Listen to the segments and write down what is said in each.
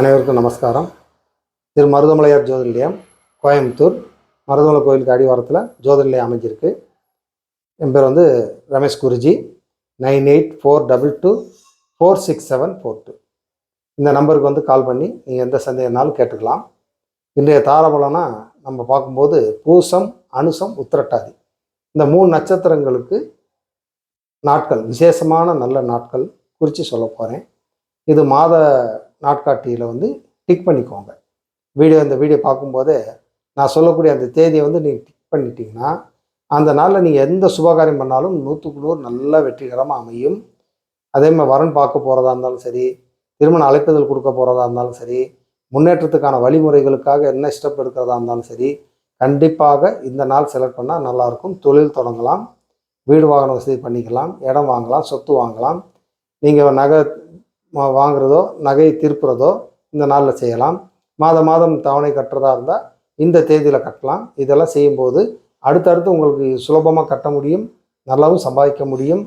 அனைவருக்கும் நமஸ்காரம். திரு மருதமலையார் ஜோதிநிலையம் கோயம்புத்தூர். மருதமலை கோயிலுக்கு அடிவாரத்தில் ஜோதிநிலையம் அமைஞ்சிருக்கு. என் பேர் வந்து Ramesh Guruji. Nine eight four double two four six seven four two. இந்த நம்பருக்கு வந்து கால் பண்ணி நீங்கள் எந்த சந்தேகம்னாலும் கேட்டுக்கலாம். இன்றைய தாரபலனா நம்ம பார்க்கும்போது பூசம் அனுசம் உத்திரட்டாதி. இந்த மூணு நட்சத்திரங்களுக்கு நாட்கள் விசேஷமான நல்ல நாட்கள் குறித்து சொல்ல போகிறேன் இது மாத நாட்காட்டியில் வந்து டிக் பண்ணிக்கோங்க. வீடியோ இந்த வீடியோ பார்க்கும்போதே நான் சொல்லக்கூடிய அந்த தேதியை வந்து நீங்கள் டிக் பண்ணிட்டீங்கன்னா அந்த நாளில் நீங்கள் எந்த சுபகாரியம் பண்ணாலும் நூற்றுக்கு நூறு நல்ல வெற்றிகரமாக அமையும். அதே மாதிரி வரன் பார்க்க போகிறதா இருந்தாலும் சரி திருமண அழைப்புதல் கொடுக்க போகிறதா இருந்தாலும் சரி முன்னேற்றத்துக்கான வழிமுறைகளுக்காக என்ன ஸ்டெப் எடுக்கிறதா இருந்தாலும் சரி கண்டிப்பாக இந்த நாள் செலக்ட் பண்ணால் நல்லாயிருக்கும் தொழில் தொடங்கலாம். வீடு வாகன வசதி பண்ணிக்கலாம். இடம் வாங்கலாம். சொத்து வாங்கலாம். நீங்கள் நகை வாங்குறதோ நகையை திருப்புறதோ இந்த நாளில் செய்யலாம். மாதம் மாதம் தவணை கட்டுறதா இருந்தால் இந்த தேதியில் கட்டலாம். இதெல்லாம் செய்யும்போது அடுத்தடுத்து உங்களுக்கு சுலபமாக கட்ட முடியும் நல்லாவும் சம்பாதிக்க முடியும்.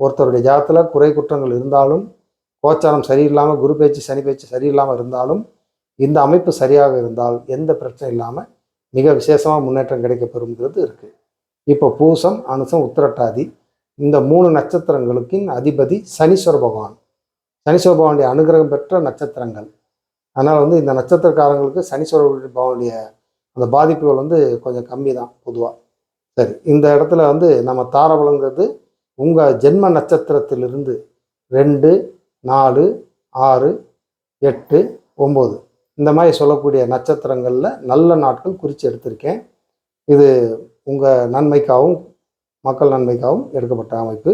ஒருத்தருடைய ஜாதத்தில் குறை குற்றங்கள் இருந்தாலும் கோச்சாரம் சரியில்லாமல் குரு பேச்சு சனி பேச்சு சரியில்லாமல் இருந்தாலும் இந்த அமைப்பு சரியாக இருந்தால் எந்த பிரச்சனை இல்லாமல் மிக விசேஷமாக முன்னேற்றம் கிடைக்கப்பெறுங்கிறது இருக்குது இப்போ பூசம் அனுசம் உத்திரட்டாதி இந்த மூணு நட்சத்திரங்களுக்கின் அதிபதி சனீஸ்வர பகவான். சனீஸ்வர பகவானுடைய அனுகிரகம் பெற்ற நட்சத்திரங்கள். அதனால் வந்து இந்த நட்சத்திரக்காரங்களுக்கு சனீஸ்வர பகவானுடைய அந்த பாதிப்புகள் வந்து கொஞ்சம் கம்மி தான் பொதுவாக சரி இந்த இடத்துல வந்து நம்ம தாரபலங்கிறது உங்கள் ஜென்ம நட்சத்திரத்திலிருந்து ரெண்டு நாலு ஆறு எட்டு ஒம்பது. இந்த மாதிரி சொல்லக்கூடிய நட்சத்திரங்களில் நல்ல நாட்கள் குறித்து எடுத்திருக்கேன். இது உங்கள் நன்மைக்காகவும் மக்கள் நன்மைக்காகவும் எடுக்கப்பட்ட அமைப்பு.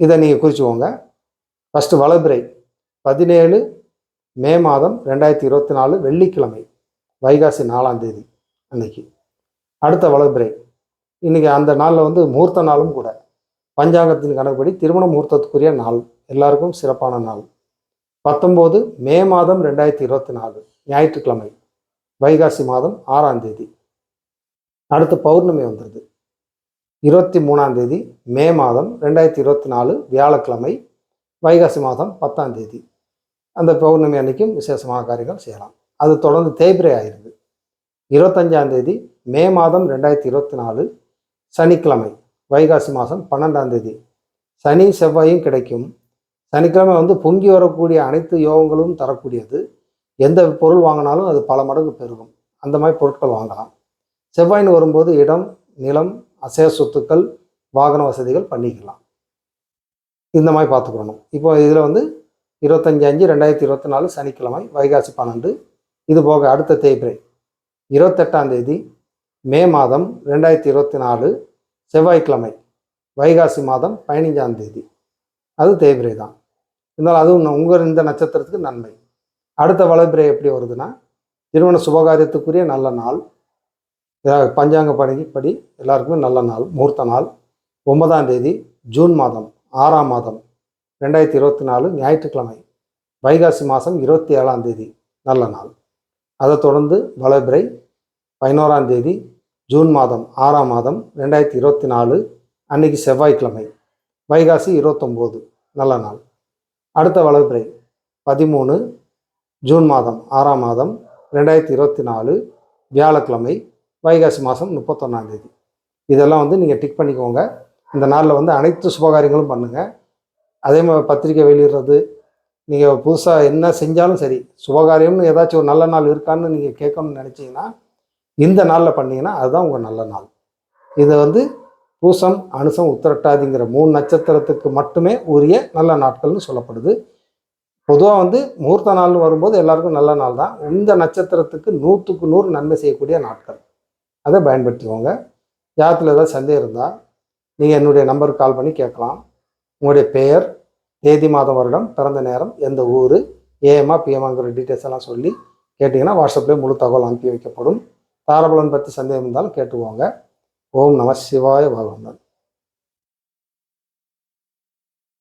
இதை நீங்கள் குறிச்சுக்கோங்க. ஃபஸ்ட்டு வளபிறை பதினேழு மே மாதம் ரெண்டாயிரத்தி இருபத்தி நாலு வெள்ளிக்கிழமை வைகாசி நாலாம் தேதி அன்னைக்கு. அடுத்த வளபிறை இன்னைக்கு அந்த நாளில் வந்து முகூர்த்த நாளும் கூட. பஞ்சாங்கத்தின் கணக்குப்படி திருமண முகூர்த்தத்துக்குரிய நாள் எல்லாருக்கும் சிறப்பான நாள். பத்தொம்போது மே மாதம் ரெண்டாயிரத்தி இருபத்தி நாலு ஞாயிற்றுக்கிழமை வைகாசி மாதம் ஆறாம் தேதி. அடுத்து பௌர்ணமி வந்துடுது இருபத்தி மூணாம் தேதி மே மாதம் ரெண்டாயிரத்தி இருபத்தி நாலு வியாழக்கிழமை வைகாசி மாதம் பத்தாம் தேதி. அந்த பௌர்ணமி அன்னைக்கும் விசேஷமான காரியங்கள் செய்யலாம். அது தொடர்ந்து தேய்பிரை ஆயிடுது. இருபத்தஞ்சாம் தேதி மே மாதம் ரெண்டாயிரத்தி இருபத்தி நாலு சனிக்கிழமை வைகாசி மாதம் பன்னெண்டாம் தேதி. சனி செவ்வாயும் கிடைக்கும். சனிக்கிழமை வந்து பொங்கி வரக்கூடிய அனைத்து யோகங்களும் தரக்கூடியது. எந்த பொருள் வாங்கினாலும் அது பல மடங்கு பெருகும். அந்த மாதிரி பொருட்கள் வாங்கலாம். செவ்வாயின்னு வரும்போது இடம் நிலம் அசைய சொத்துக்கள் வாகன வசதிகள் பண்ணிக்கலாம். இந்த மாதிரி பார்த்துக்கணும். இப்போ இதில் வந்து இருபத்தஞ்சி அஞ்சு ரெண்டாயிரத்தி இருபத்தி நாலு சனிக்கிழமை வைகாசி பன்னெண்டு. இது போக அடுத்த தேய்பிரை இருபத்தெட்டாம் தேதி மே மாதம் ரெண்டாயிரத்தி இருபத்தி நாலு செவ்வாய்க்கிழமை வைகாசி மாதம் பதினஞ்சாம் தேதி. அது தேய்பிரை தான். இருந்தாலும் அதுவும் உங்கள் இந்த நட்சத்திரத்துக்கு நன்மை. அடுத்த வளபிரை எப்படி வருதுன்னா திருமண சுபகாரியத்துக்குரிய நல்ல நாள். பஞ்சாங்க படி படி எல்லாருக்குமே நல்ல நாள் முகூர்த்த நாள். ஒன்பதாம் தேதி ஜூன் மாதம். ஆறாம் மாதம் ரெண்டாயிரத்தி இருபத்தி நாலு ஞாயிற்றுக்கிழமை வைகாசி மாதம் இருபத்தி ஏழாம் தேதி நல்ல நாள். அதை தொடர்ந்து வளபிறை பதினோராம் தேதி ஜூன் மாதம் ஆறாம் மாதம் ரெண்டாயிரத்தி இருபத்தி நாலு அன்னைக்கு செவ்வாய்க்கிழமை வைகாசி இருபத்தொம்போது நல்ல நாள். அடுத்த வளர்பிரை பதிமூணு ஜூன் மாதம் ஆறாம் மாதம் ரெண்டாயிரத்தி இருபத்தி நாலு வியாழக்கிழமை வைகாசி மாதம் முப்பத்தொன்னாம் தேதி. இதெல்லாம் வந்து நீங்கள் டிக் பண்ணிக்கோங்க. இந்த நாளில் வந்து அனைத்து சுபகாரியங்களும் பண்ணுங்கள் அதே மாதிரி பத்திரிக்கை வெளியிடுறது நீங்கள் புதுசாக என்ன செஞ்சாலும் சரி சுபகாரியம்னு ஏதாச்சும் ஒரு நல்ல நாள் இருக்கான்னு நீங்கள் கேட்கணும்னு நினச்சிங்கன்னா இந்த நாளில் பண்ணிங்கன்னா அதுதான் உங்கள் நல்ல நாள். இதை வந்து பூசம் அனுசம் உத்திரட்டாதிங்கிற மூணு நட்சத்திரத்துக்கு மட்டுமே உரிய நல்ல நாட்கள்னு சொல்லப்படுது. பொதுவாக வந்து முகூர்த்த நாள்னு வரும்போது எல்லாருக்கும் நல்ல நாள் தான். இந்த நட்சத்திரத்துக்கு நூற்றுக்கு நூறு நன்மை செய்யக்கூடிய நாட்கள். அதை பயன்படுத்திக்கோங்க. ஜாதத்தில் ஏதாவது சந்தேகம் இருந்தால் நீங்கள் என்னுடைய நம்பருக்கு கால் பண்ணி கேட்கலாம். உங்களுடைய பெயர் தேதி மாதம் வருடம் பிறந்த நேரம் எந்த ஊர் ஏஎம்மா பிஎம்மாங்கிற டீட்டெயில்ஸ் எல்லாம் சொல்லி கேட்டிங்கன்னா வாட்ஸ்அப்லேயே முழு தகவல் அனுப்பி வைக்கப்படும். தாரபலன் பற்றி சந்தேகம் இருந்தாலும் கேட்டுக்கோங்க. ஓம் நம சிவாய பகவந்தன்